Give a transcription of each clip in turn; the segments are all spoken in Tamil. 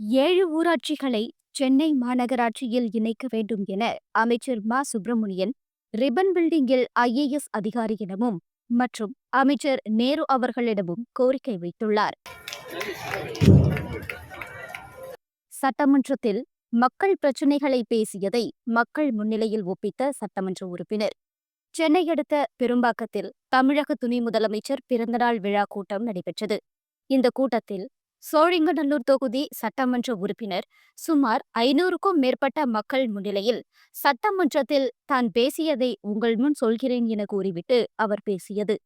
ஏழு ஊராட்சிகளை சென்னை மாநகராட்சியில் இணைக்க வேண்டும் என அமைச்சர் மா. சுப்பிரமணியன் ரிபன் பில்டிங்கில் ஐஏஎஸ் அதிகாரியிடமும் மற்றும் அமைச்சர் நேரு அவர்களிடமும் கோரிக்கை வைத்துள்ளார். சட்டமன்றத்தில் மக்கள் பிரச்சினைகளை பேசியதை மக்கள் முன்னிலையில் ஒப்பித்த சட்டமன்ற உறுப்பினர் சென்னை அடுத்த பெரும்பாக்கத்தில் தமிழக துணை முதலமைச்சர் பிறந்தநாள் விழா கூட்டம் நடைபெற்றது. இந்த கூட்டத்தில் சோழிங்கநல்லூர் தொகுதி சட்டமன்ற உறுப்பினர். சுமார் ஐநூறுக்கும் மேற்பட்ட மக்கள் முன்னிலையில் சட்டமன்றத்தில் தான் பேசியதை உங்கள் முன் சொல்கிறேன் என கூறிவிட்டு அவர் பேசியது.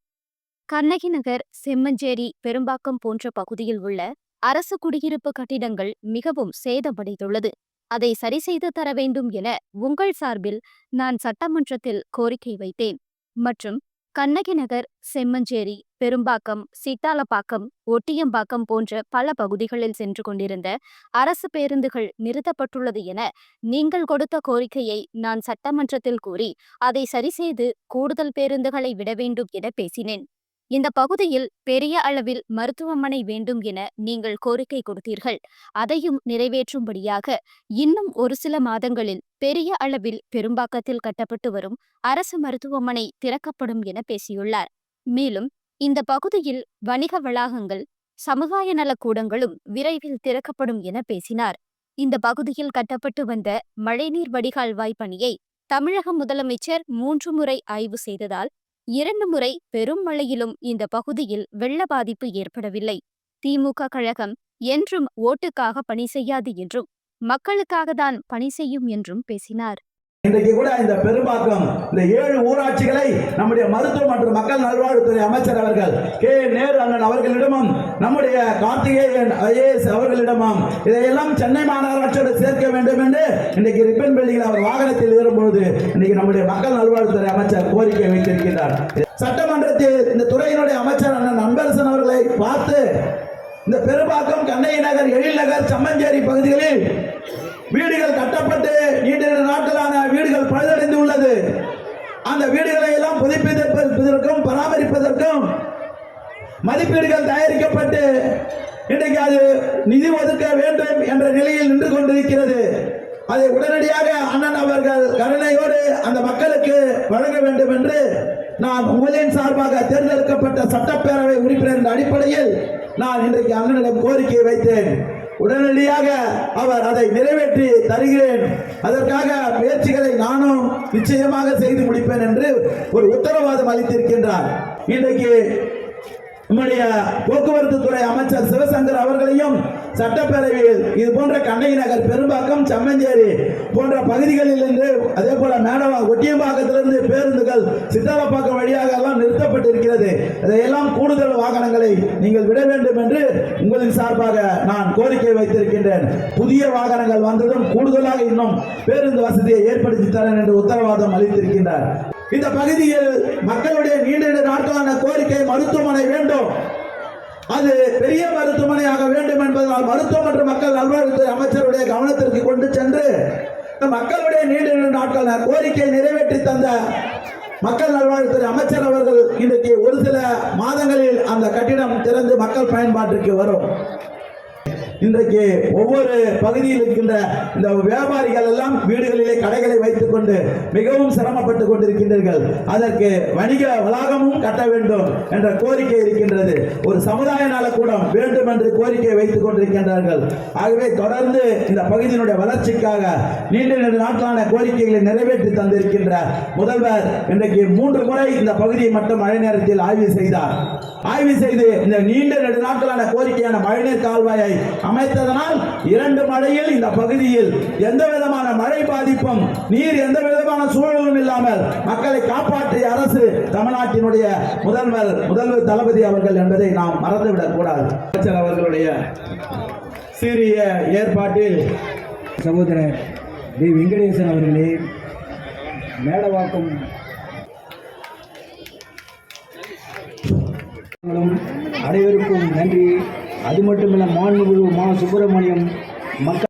கண்ணகி நகர் செம்மஞ்சேரி பெரும்பாக்கம் போன்ற பகுதியில் உள்ள அரசு குடியிருப்பு கட்டிடங்கள் மிகவும் சேதமடைந்துள்ளது. அதை சரி செய்து தர வேண்டும் என உங்கள் சார்பில் நான் சட்டமன்றத்தில் கோரிக்கை வைத்தேன். மற்றும் கண்ணகி நகர் செம்மஞ்சேரி பெரும்பாக்கம் சீத்தாலப்பாக்கம் ஒட்டியம்பாக்கம் போன்ற பல பகுதிகளில் சென்று கொண்டிருந்த அரசு பேருந்துகள் நிறுத்தப்பட்டுள்ளது என நீங்கள் கொடுத்த கோரிக்கையை நான் சட்டமன்றத்தில் கூறி அதை சரிசெய்து கூடுதல் பேருந்துகளை விட வேண்டும் என பேசினேன். இந்த பகுதியில் பெரிய அளவில் மருத்துவமனை வேண்டும் என நீங்கள் கோரிக்கை கொடுத்தீர்கள். அதையும் நிறைவேற்றும்படியாக இன்னும் ஒரு சில மாதங்களில் பெரிய அளவில் பெரும்பாக்கத்தில் கட்டப்பட்டு வரும் அரசு மருத்துவமனை திறக்கப்படும் என பேசியுள்ளார். மேலும் இந்த பகுதியில் வணிக வளாகங்கள் சமுதாய நலக் கூடங்களும் விரைவில் திறக்கப்படும் என பேசினார். இந்த பகுதியில் கட்டப்பட்டு வந்த மழைநீர் வடிகால்வாய் பணியை தமிழக முதலமைச்சர் மூன்று முறை ஆய்வு செய்ததால் இரண்டு முறை பெரும் மழையிலும் இந்த பகுதியில் வெள்ள பாதிப்பு ஏற்படவில்லை. திமுக கழகம் என்றும் ஓட்டுக்காக பணி செய்யாது என்றும் மக்களுக்காக தான் பணி செய்யும் என்றும் பேசினார். இன்றைக்கு கூட இந்த பெரும்பாக்கம் இந்த ஏழு ஊராட்சிகளை நம்முடைய மருத்துவ மற்றும் மக்கள் நல்வாழ்வுத்துறை அமைச்சர் அவர்கள் கே. நேரு அண்ணன் அவர்களிடமும் நம்முடைய கார்த்திகேயன் ஐஏஎஸ் அவர்களிடமும் இதையெல்லாம் சென்னை மாநகராட்சியோடு சேர்க்க வேண்டும் என்று இன்றைக்கு ரிப்பன் பில்டிங்கில் அவர் வாகனத்தில் ஏறும்பொழுது இன்னைக்கு நம்முடைய மக்கள் நல்வாழ்வுத்துறை அமைச்சர் கோரிக்கை வைத்திருக்கிறார் சட்டமன்றத்தில் இந்த துறையினுடைய அமைச்சர் அண்ணன் அன்பரசன் அவர்களை பார்த்து இந்த பெரும்பாக்கம் கண்ணகி நகர் எழில் நகர் சம்மஞ்சேரி பகுதிகளில் அந்த வீடுகளை எல்லாம் புதுப்பிப்பதற்கும் பராமரிப்பதற்கும் மதிப்பீடுகள் தயாரிக்கப்பட்டு இன்றைக்கு அது நிதி ஒதுக்க வேண்டும் என்ற நிலையில் நின்று கொண்டிருக்கிறது. அதை உடனடியாக அண்ணன் அவர்கள் கருணையோடு அந்த மக்களுக்கு வழங்க வேண்டும் என்று நான் உங்களின் சார்பாக தேர்ந்தெடுக்கப்பட்ட சட்டப்பேரவை உறுப்பினர் என்ற அடிப்படையில் நான் இன்றைக்கு அண்ணனிடம் கோரிக்கை வைத்தேன். உடனடியாக அவர் அதை நிறைவேற்றி தருகிறேன். அதற்காக முயற்சிகளை நானும் நிச்சயமாக செய்து முடிப்பேன் என்று ஒரு உத்தரவாதம் அளித்திருக்கின்றார். இன்றைக்கு நம்முடைய போக்குவரத்து துறை அமைச்சர் சிவசங்கர் அவர்களையும் சட்டப்பேரவையில் இது போன்ற கண்ணகி நகர் பெரும்பாக்கம் சம்மஞ்சேரி போன்ற பகுதிகளில் இருந்து அதே போல மேடவா ஒட்டியம்பாக்கத்திலிருந்து பேருந்துகள் சித்தாலப்பாக்கம் வழியாக இருக்கிறது நிறுத்தப்பட்டிருக்கிறது இதையெல்லாம் கூடுதல் வாகனங்களை நீங்கள் விட வேண்டும் என்று உங்களின் சார்பாக நான் கோரிக்கை வைத்திருக்கின்றேன். புதிய வாகனங்கள் வந்ததும் கூடுதலாக இன்னும் பேருந்து வசதியை ஏற்படுத்தி தரேன் என்று உத்தரவாதம் அளித்திருக்கின்றார். இந்த பகுதியில் மக்களுடைய நீண்ட நாட்களான கோரிக்கை மருத்துவமனை வேண்டும். அது பெரிய மருத்துவமனையாக வேண்டும் என்பதால் மருத்துவம் மற்றும் மக்கள் நல்வாழ்வுத்துறை அமைச்சருடைய கவனத்திற்கு கொண்டு சென்று மக்களுடைய நீண்ட நாட்கள் கோரிக்கை நிறைவேற்றி தந்த மக்கள் நல்வாழ்வுத்துறை அமைச்சர் அவர்கள் இன்றைக்கு ஒரு சில மாதங்களில் அந்த கட்டிடம் திறந்து மக்கள் பயன்பாட்டிற்கு வரும். இன்றைக்கு ஒவ்வொரு பகுதியில் இருக்கின்ற இந்த வியாபாரிகள் எல்லாம் வீடுகளிலே கடைகளை வைத்துக் கொண்டு மிகவும் சிரமப்பட்டு கொண்டிருக்கின்றீர்கள். அதற்கு வணிக வளாகமும் கட்ட வேண்டும் என்ற கோரிக்கை இருக்கின்றது. ஒரு சமுதாய நலக்கூடம் வேண்டும் என்று கோரிக்கை வைத்துக் கொண்டிருக்கின்றார்கள். ஆகவே தொடர்ந்து இந்த பகுதியினுடைய வளர்ச்சிக்காக நீண்ட நீண்ட நாட்களான கோரிக்கைகளை நிறைவேற்றி தந்திருக்கின்ற முதல்வர் இன்றைக்கு மூன்று முறை இந்த பகுதியை மட்டும் மழை நேரத்தில் ஆய்வு செய்தார். ஆய்வு செய்து இந்த நீண்ட நெடு நாட்களான கோரிக்கையான மழைநீர் கால்வாயை அமைத்ததனால் இரண்டு மழையில் இந்த பகுதியில் எந்த விதமான மழை பாதிப்பும் நீர் எந்த விதமான சூழலும் இல்லாமல் மக்களை காப்பாற்றிய அரசு தமிழ்நாட்டினுடைய முதல்வர் முதல்வர் தளபதி அவர்கள் என்பதை நாம் மறந்துவிடக் கூடாது. அமைச்சர் அவர்களுடைய சிறிய ஏற்பாட்டில் சகோதரர் டி வெங்கடேசன் அவர்களே மேடவாக்கம் அனைவருக்கும் நன்றி. அது மட்டுமல்ல மாண்புமிகு மா சுப்பிரமணியம் மக்கள்